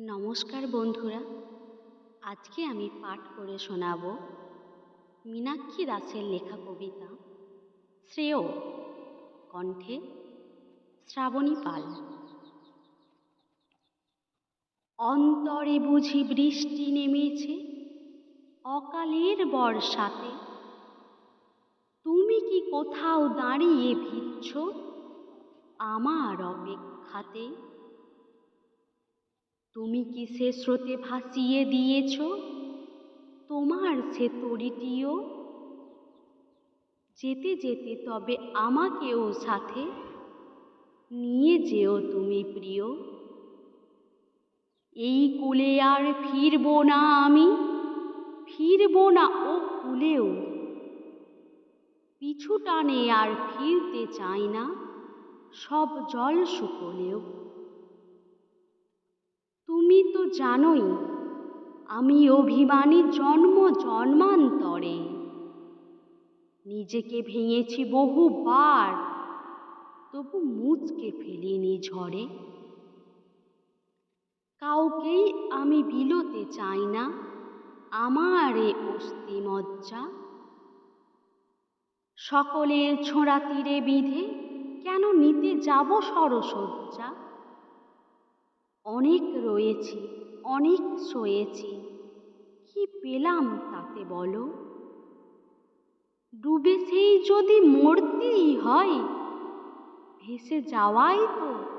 নমস্কার বন্ধুরা, আজকে আমি পাঠ করে শোনাব মীনাক্ষী দাসের লেখা কবিতা শ্রেয়, কণ্ঠে শ্রাবণী পাল। অন্তরে বুঝি বৃষ্টি নেমেছে, অকালের বর্ষাতে। তুমি কি কোথাও দাঁড়িয়ে ভিজছ আমার অপেক্ষাতে? তুমি কি সে স্রোতে ভাসিয়ে দিয়েছ? তোমার সে তরিটিও যেতে যেতে তবে আমাকেও সাথে নিয়ে যেও তুমি প্রিয়। এই কুলে আর ফিরব না আমি, ফিরব না ও কুলেও। পিছু টানে আর ফিরতে চাই না, সব জল শুকলেও। জানোই, আমি অভিমানী জন্ম জন্মান্তরে। নিজেকে ভেঙেছি বহুবার, তবু মুচকে ফেলিনি ঝড়ে। কাউকেই আমি বিলোতে চাই না, আমার এ অস্থিমজ্জা। সকলের ছোঁড়া তীরে বিঁধে কেন নিতে যাব সরসজ্জা? অনেক রয়েছি অনেক সয়েছি। কি পেলাম তাতে বলো? ডুবে সেই যদি মরতেই হয় ভেসে যাওয়াই তো